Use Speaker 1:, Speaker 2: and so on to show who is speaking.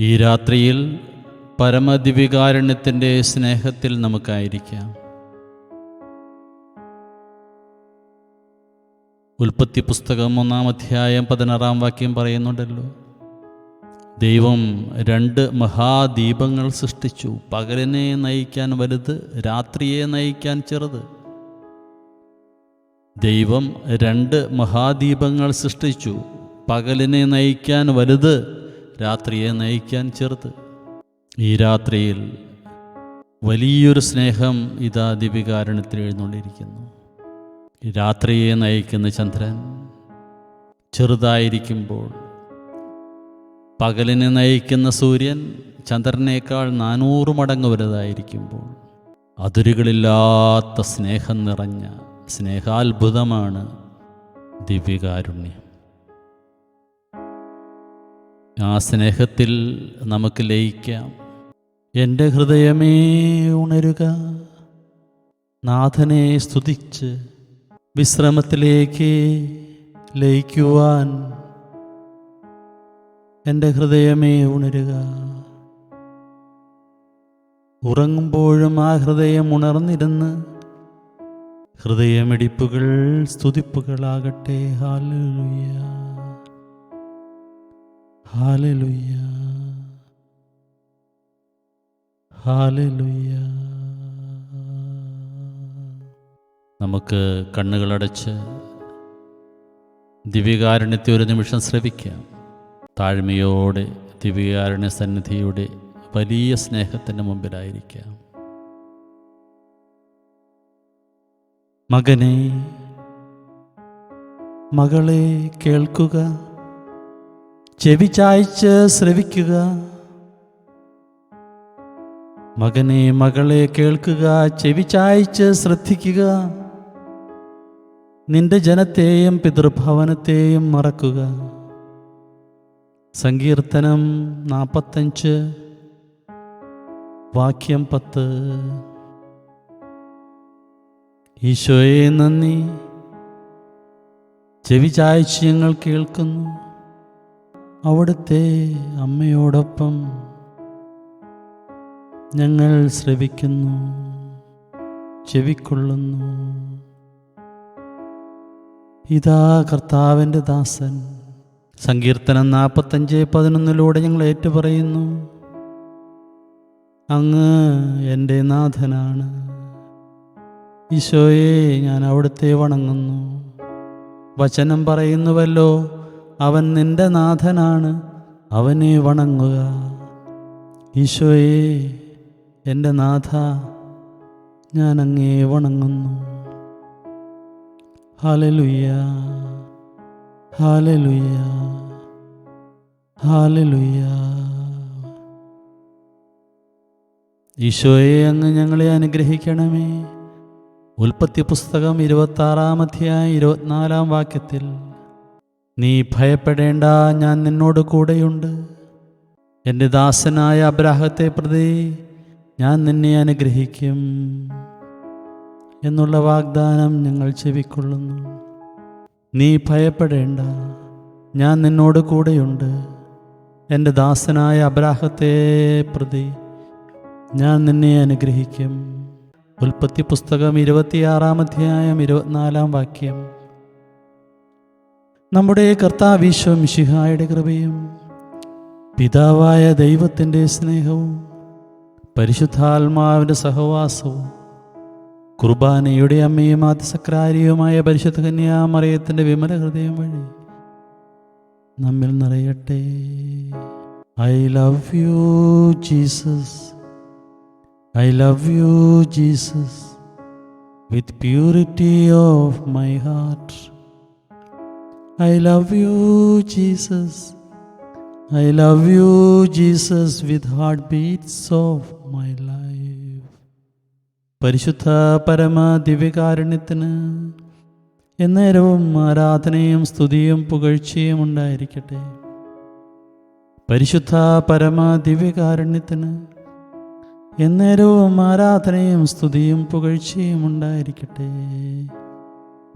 Speaker 1: ഈ രാത്രിയിൽ പരമദിവികാരുണ്യത്തിന്റെ സ്നേഹത്തിൽ നമുക്കായിരിക്കാം. ഉൽപ്പത്തി പുസ്തകം ഒന്നാം അധ്യായം പതിനാറാം വാക്യം പറയുന്നുണ്ടല്ലോ. ദൈവം രണ്ട് മഹാദീപങ്ങൾ സൃഷ്ടിച്ചു. പകലിനെ നയിക്കാൻ വലുത് രാത്രിയെ നയിക്കാൻ ചെറുത്. ദൈവം രണ്ട് മഹാദീപങ്ങൾ സൃഷ്ടിച്ചു. പകലിനെ നയിക്കാൻ വലുത് രാത്രിയെ നയിക്കാൻ ചെറുത്. ഈ രാത്രിയിൽ വലിയൊരു സ്നേഹം ഇതാ ദിപികാരണത്തിൽ എഴുന്നള്ളിയിരിക്കുന്നു. രാത്രിയെ നയിക്കുന്ന ചന്ദ്രൻ ചെറുതായിരിക്കുമ്പോൾ പകലിനെ നയിക്കുന്ന സൂര്യൻ ചന്ദ്രനേക്കാൾ നാനൂറ് മടങ്ങ് വലുതായിരിക്കുമ്പോൾ അതിരുകളില്ലാത്ത സ്നേഹം നിറഞ്ഞ സ്നേഹാത്ഭുതമാണ് ദിവ്യകാരുണ്യം ആ സ്നേഹത്തിൽ നമുക്ക് ലയിക്കാം. എന്റെ ഹൃദയമേ ഉണരുക. നാഥനെ സ്തുതിച്ച് വിശ്രമത്തിലേക്ക് ലയിക്കുവാൻ എന്റെ ഹൃദയമേ ഉണരുക. ഉറങ്ങുമ്പോഴും ആ ഹൃദയം ഉണർന്നിരുന്ന് ഹൃദയമിടിപ്പുകൾ സ്തുതിപ്പുകളാകട്ടെ. ഹാലലുയ്യ നമുക്ക് കണ്ണുകളടച്ച് ദിവ്യകാരുണ്യത്തെ ഒരു നിമിഷം ശ്രവിക്കാം. താഴ്മയോടെ ദിവ്യകാരുണ്യ സന്നിധിയുടെ വലിയ സ്നേഹത്തിന്റെ മുമ്പിലായിരിക്കാം. മകനെ മകളെ കേൾക്കുക. ചെവി ചായ്ച്ച് ശ്രവിക്കുക. മകനെ മകളെ കേൾക്കുക ചെവി ചായ്ച്ച് ശ്രദ്ധിക്കുക. നിന്റെ ജനത്തെയും പിതൃഭവനത്തെയും മറക്കുക. സങ്കീർത്തനം നാൽപ്പത്തഞ്ച് വാക്യം പത്ത്. ഈശോയെ നന്ദി. ചെവി ചായ്ച്ച് ഞങ്ങൾ കേൾക്കുന്നു. അവിടുത്തെ അമ്മയോടൊപ്പം ഞങ്ങൾ ശ്രവിക്കുന്നു ചെവിക്കൊള്ളുന്നു. ഇതാ കർത്താവിന്റെ ദാസൻ. സങ്കീർത്തനം നാൽപ്പത്തഞ്ച് പതിനൊന്നിലൂടെ ഞങ്ങൾ ഏറ്റുപറയുന്നു. അങ്ങ് എന്റെ നാഥനാണ്. ഈശോയെ ഞാൻ അവിടുത്തെ വണങ്ങുന്നു. വചനം പറയുന്നുവല്ലോ അവൻ നിന്റെ നാഥനാണ് അവനെ വണങ്ങുക. ഈശോയെ എന്റെ നാഥ ഞാൻ അങ്ങേ വണങ്ങുന്നു. ഹാലലുയ്യ ഹാലലുയ്യ ഹാലലുയ്യ ഈശോയെ അങ്ങ് ഞങ്ങളെ അനുഗ്രഹിക്കണമേ. ഉൽപ്പത്തി പുസ്തകം ഇരുപത്താറാം അധ്യായം ഇരുപത്തിനാലാം വാക്യത്തിൽ നീ ഭയപ്പെടേണ്ട ഞാൻ നിന്നോട് കൂടെയുണ്ട്. എന്റെ ദാസനായ അബ്രാഹത്തെ പ്രതി ഞാൻ നിന്നെ അനുഗ്രഹിക്കും എന്നുള്ള വാഗ്ദാനം ഞങ്ങൾ ചെവിക്കൊള്ളുന്നു. നീ ഭയപ്പെടേണ്ട ഞാൻ നിന്നോട് കൂടെയുണ്ട്. എന്റെ ദാസനായ അബ്രാഹത്തെ പ്രതി ഞാൻ നിന്നെ അനുഗ്രഹിക്കും. ഉൽപ്പത്തി പുസ്തകം ഇരുപത്തിയാറാം അധ്യായം ഇരുപത്തിനാലാം വാക്യം. നമ്മുടെ കർത്താവീശ്വം ശിഹായുടെ കൃപയും പിതാവായ ദൈവത്തിന്റെ സ്നേഹവും പരിശുദ്ധാത്മാവിന്റെ സഹവാസവും കുർബാനയുടെ അമ്മയും ആദിസക്രാരിയുമായ പരിശുദ്ധ കന്യാമറിയത്തിന്റെ വിമല ഹൃദയം വഴി നമ്മിൽ നിറയട്ടെ. I love you Jesus I love you Jesus with purity of my heart I you Jesus I love you Jesus with heart beats of my life പരിശുദ്ധ പരമ ദിവ്യകാരുണ്യത്തിന് എന്നേരവും ആരാധനയും സ്തുതിയും പുകഴ്ചയും ഉണ്ടായിരിക്കട്ടെ. പരിശുദ്ധ പരമ ദിവ്യകാരുണ്യത്തിന് എന്നേരവും ആരാധനയും സ്തുതിയും പുകഴ്ചയും ഉണ്ടായിരിക്കട്ടെ.